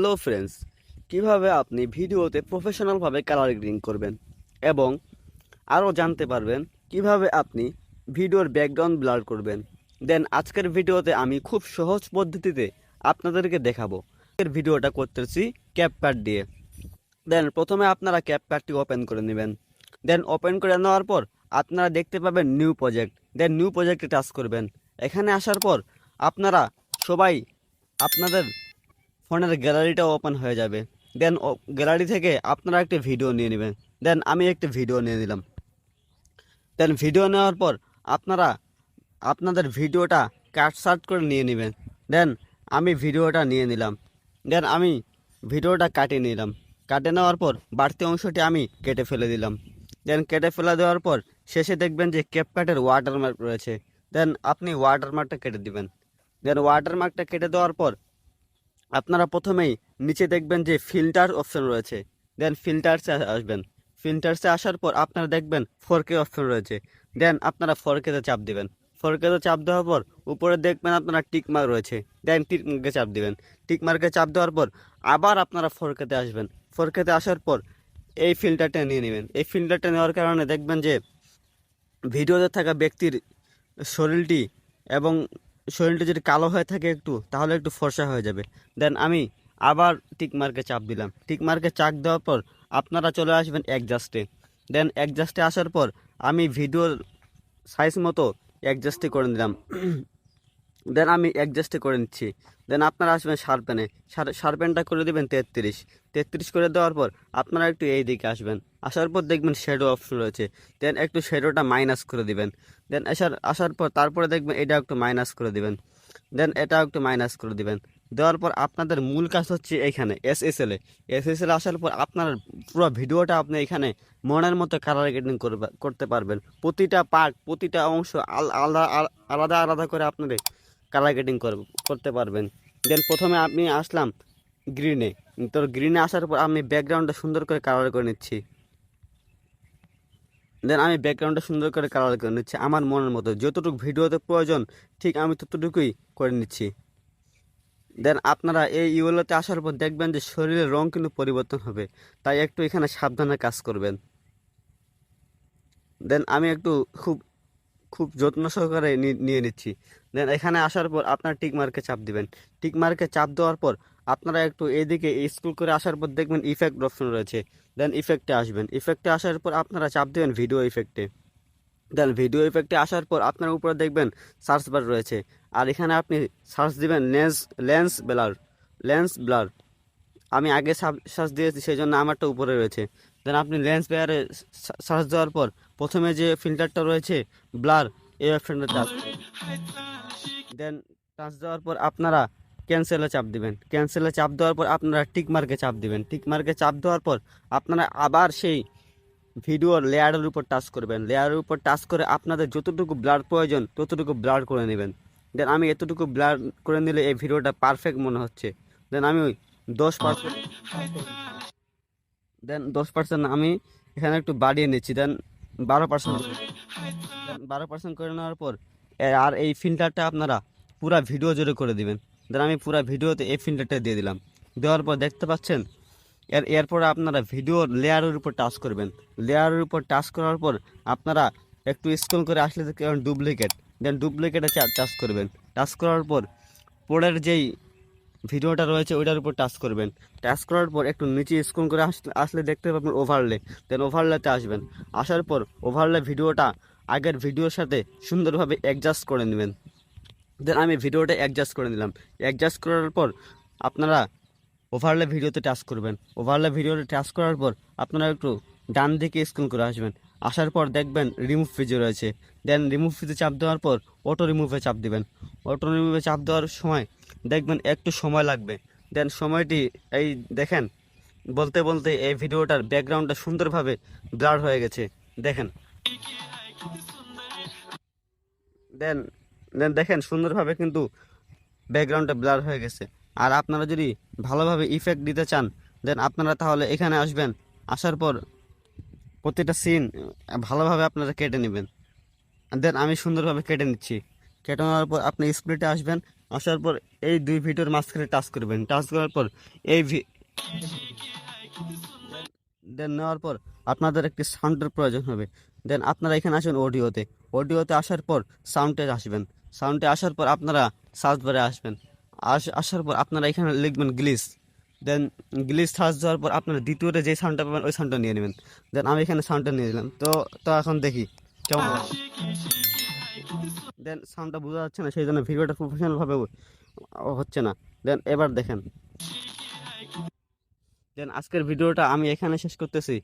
Hello friends, কীভাবে আপনি ভিডিওতে প্রফেশনালভাবে কালার গ্রেডিং করবেন এবং আরও জানতে পারবেন কীভাবে আপনি ভিডিওর ব্যাকগ্রাউন্ড ব্লার করবেন? দেন আজকের ভিডিওতে আমি খুব সহজ পদ্ধতিতে আপনাদেরকে দেখাবো। এর ভিডিওটা করতেছি ক্যাপকাট দিয়ে। দেন প্রথমে আপনারা ক্যাপকাটটি ওপেন করে নেবেন। দেন ওপেন করে নেওয়ার পর আপনারা দেখতে পাবেন নিউ প্রজেক্ট। দেন নিউ প্রজেক্টে টাচ করবেন। এখানে আসার পর আপনারা সবাই আপনাদের ফোনের গ্যালারিটা ওপেন হয়ে যাবে। দেন গ্যালারি থেকে আপনারা একটি ভিডিও নিয়ে নেবেন। দেন আমি একটি ভিডিও নিয়ে নিলাম। দেন ভিডিও নেওয়ার পর আপনারা, আপনাদের ভিডিওটা কাট সার্ট করে নিয়ে নেবেন। দেন আমি ভিডিওটা নিয়ে নিলাম। দেন আমি ভিডিওটা কাটিয়ে নিলাম। কাটে নেওয়ার পর বাড়তি অংশটি আমি কেটে ফেলে দিলাম। দেন কেটে ফেলে দেওয়ার পর শেষে দেখবেন যে ক্যাপকাটের ওয়াটারমার্ক রয়েছে। দেন আপনি ওয়াটারমার্কটা কেটে দিবেন। দেন ওয়াটারমার্কটা কেটে দেওয়ার পর আপনারা প্রথমেই নিচে দেখবেন যে ফিল্টার অপশন রয়েছে। দেন ফিল্টার্সে আসবেন। ফিল্টার্সে আসার পর আপনারা দেখবেন ফোর কে অপশন রয়েছে। দেন আপনারা ফোর কেতে চাপ দেবেন। ফোর কেতে চাপ দেওয়ার পর উপরে দেখবেন আপনারা টিক মার্ক রয়েছে। দেন টিকমার্কে চাপ দেবেন। টিকমার্কে চাপ দেওয়ার পর আবার আপনারা ফোর কেতে আসবেন। ফোর কেতে আসার পর এই ফিল্টারটা নিয়ে নেবেন। এই ফিল্টারটা নেওয়ার কারণে দেখবেন যে ভিডিওতে থাকা ব্যক্তির শরীরটি এবং শরীরটি যদি কালো হয়ে থাকে একটু, তাহলে একটু ফর্সা হয়ে যাবে। দেন আমি আবার টিক মার্কে চাপ দিলাম। টিক মার্কে চাপ দেওয়ার পর আপনারা চলে আসবেন অ্যাডজাস্টে দেন অ্যাডজাস্টে আসার পর আমি ভিডিওর সাইজ মতো অ্যাডজাস্টে করে নিলাম। দেন আমি অ্যাডজাস্টে করে নিচ্ছি। দেন আপনারা আসবেন শার্পেনে শার্পেনটা করে দেবেন তেত্রিশ। তেত্রিশ করে দেওয়ার পর আপনারা একটু এই দিকে আসবেন। আসার পর দেখবেন শ্যাডো অপশন রয়েছে। দেন একটু শ্যাডোটা মাইনাস করে দিবেন। দেন আসার আসার পর তারপরে দেখবেন এটা একটু মাইনাস করে দিবেন। দেন এটা একটু মাইনাস করে দিবেন। দেওয়ার পর আপনাদের মূল কাজ হচ্ছে এইখানে এস এস এলে এস এস এল আসার পর আপনার পুরো ভিডিওটা আপনি এখানে মনের মতো কালার গ্রেডিং করতে পারবেন। প্রতিটা পার্ট প্রতিটা অংশ আল- আলাদা আলাদা আলাদা করে আপনাদের কালার গ্রেডিং করতে পারবেন। দেন প্রথমে আমি আসলাম গ্রিনে তো গ্রিনে আসার পর আমি ব্যাকগ্রাউন্ডটা সুন্দর করে কালার করে নিচ্ছি। দেন আমি ব্যাকগ্রাউন্ডটা সুন্দর করে কালার করে নিচ্ছি আমার মনের মতো। যতটুকু ভিডিওতে প্রয়োজন, ঠিক আমি ততটুকুই করে নিচ্ছি। দেন আপনারা এই ইউলোতে আসার পর দেখবেন যে শরীরের রং কিন্তু পরিবর্তন হবে। তাই একটু এখানে সাবধানে কাজ করবেন। দেন আমি একটু খুব খুব যত্ন সহকারে নিয়ে নিচ্ছি। দেন এখানে আসার পর আপনার টিক মার্কে চাপ দিবেন। টিক মার্কে চাপ দেওয়ার পর আপনারা একটু এদিকে স্কুল করে আসার পর দেখবেন ইফেক্ট অপশন রয়েছে। দেন ইফেক্টে আসবেন। ইফেক্টে আসার পর আপনারা চাপ দেবেন ভিডিও ইফেক্টে দেন ভিডিও ইফেক্টে আসার পর আপনার উপরে দেখবেন সার্চ বার রয়েছে। আর এখানে আপনি সার্চ দিবেন lens lens blur lens blur আমি আগে সার্চ দিয়েছি সেই জন্য আমারটা উপরে রয়েছে। দেন আপনি লেন্স ব্লারে সার্চ দেওয়ার পর প্রথমে যে ফিল্টারটা রয়েছে ব্লার এই অপশনটা টাচ দেন টাচ দেওয়ার পর আপনারা ক্যান্সেলে চাপ দিবেন। ক্যান্সেলে চাপ দেওয়ার পর আপনারা টিক মার্কে চাপ দিবেন। টিক মার্কে চাপ দেওয়ার পর আপনারা আবার সেই ভিডিওর লেয়ারের উপর টাচ করবেন। লেয়ারের উপর টাচ করে আপনাদের যতটুকু ব্লার প্রয়োজন, ততটুকু ব্লার করে নেবেন। দেন আমি এতটুকু ব্লার করে নিলে এই ভিডিওটা পারফেক্ট মনে হচ্ছে। দেন আমি দশ পার্সেন্ট। দেন দশ পার্সেন্ট আমি এখানে একটু বাড়িয়ে নিচ্ছি। দেন বারো পার্সেন্ট। বারো পার্সেন্ট করে নেওয়ার পর আর এই ফিল্টারটা আপনারা পুরা ভিডিও জুড়ে করে দিবেন। দেন আমি পুরা ভিডিওতে এই ফিল্টারটা দিয়ে দিলাম। দেওয়ার পর দেখতে পাচ্ছেন, এর, এরপর আপনারা ভিডিওর লেয়ারের উপর টাচ করবেন। লেয়ারের উপর টাচ করার পর আপনারা একটু স্ক্রল করে আসলে ডুপ্লিকেট। দেন ডুপ্লিকেটে টাচ করবেন। টাচ করার পর, পরের যেই ভিডিওটা রয়েছে, ওইটার উপর টাচ করবেন। টাচ করার পর একটু নিচে স্ক্রল করে আসলে দেখতে পাবেন ওভারলে দেন ওভারলেতে আসবেন। আসার পর ওভারলে ভিডিওটা আগের ভিডিওর সাথে সুন্দরভাবে অ্যাডজাস্ট করে নেবেন। দেন আমি ভিডিওটা অ্যাডজাস্ট করে নিলাম। অ্যাডজাস্ট করার পর আপনারা ওভারলে ভিডিওতে টাচ করবেন। ওভারলে ভিডিওতে টাচ করার পর আপনারা একটু ডান দিকে স্ক্রল করে আসবেন। আসার পর দেখবেন রিমুভ ফিজে রয়েছে। দেন রিমুভ ফিজে চাপ দেওয়ার পর অটো রিমুভে চাপ দিবেন। অটো রিমুভে চাপ দেওয়ার সময় দেখবেন একটু সময় লাগবে। দেন সময়টি এই দেখেন, বলতে বলতে এই ভিডিওটার ব্যাকগ্রাউন্ডটা সুন্দরভাবে ব্লার হয়ে গেছে। দেখেন। দেন দেন দেখেন সুন্দরভাবে কিন্তু ব্যাকগ্রাউন্ডটা ব্লার হয়ে গেছে। আর আপনারা যদি ভালোভাবে ইফেক্ট দিতে চান দেন আপনারা তাহলে এখানে আসবেন। আসার পর প্রতিটা সিন ভালোভাবে আপনারা কেটে নেবেন। দেন আমি সুন্দরভাবে কেটে নিচ্ছি। কেটে নেওয়ার পর আপনি স্প্লিটে আসবেন। আসার পর এই দুই ভিডিওর মাঝখানে টাচ করবেন। টাচ করার পর এই দেন নেওয়ার পর আপনাদের একটি সাউন্ডের প্রয়োজন হবে। দেন আপনারা এখানে আসবেন অডিওতে অডিওতে আসার পর সাউন্ডে আসবেন। সাউন্ডে আসার পর আপনারা সার্চ বারে আসবেন। আস আসার পর আপনারা এখানে লিখবেন গ্লিস দেন গ্লিস সার্চ দেওয়ার পর আপনারা দ্বিতীয়তে যে সাউন্ডটা পাবেন, ওই সাউন্ডটা নিয়ে নেবেন। দেন আমি এখানে সাউন্ডটা নিয়ে নিলাম। তো তো এখন দেখি, কেমন দেন সাউন্ডটা বোঝা যাচ্ছে না, সেই জন্য ভিডিওটা প্রফেশনালভাবে হচ্ছে না। দেন এবার দেখেন। দেন আজকের ভিডিওটা আমি এখানে শেষ করতেছি।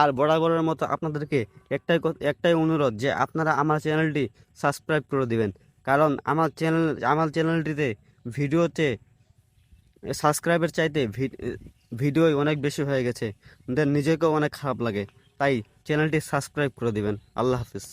আর বরাবরের মতো আপনাদেরকে একটাই একটাই অনুরোধ যে আপনারা আমার চ্যানেলটি সাবস্ক্রাইব করে দিবেন। কারণ আমার চ্যানেল, আমার চ্যানেলটিতে ভিডিওতে সাবস্ক্রাইবের চাইতে ভিডিওই অনেক বেশি হয়ে গেছে। দেন নিজেকেও অনেক খারাপ লাগে। তাই চ্যানেলটি সাবস্ক্রাইব করে দিবেন। আল্লাহ হাফিজ।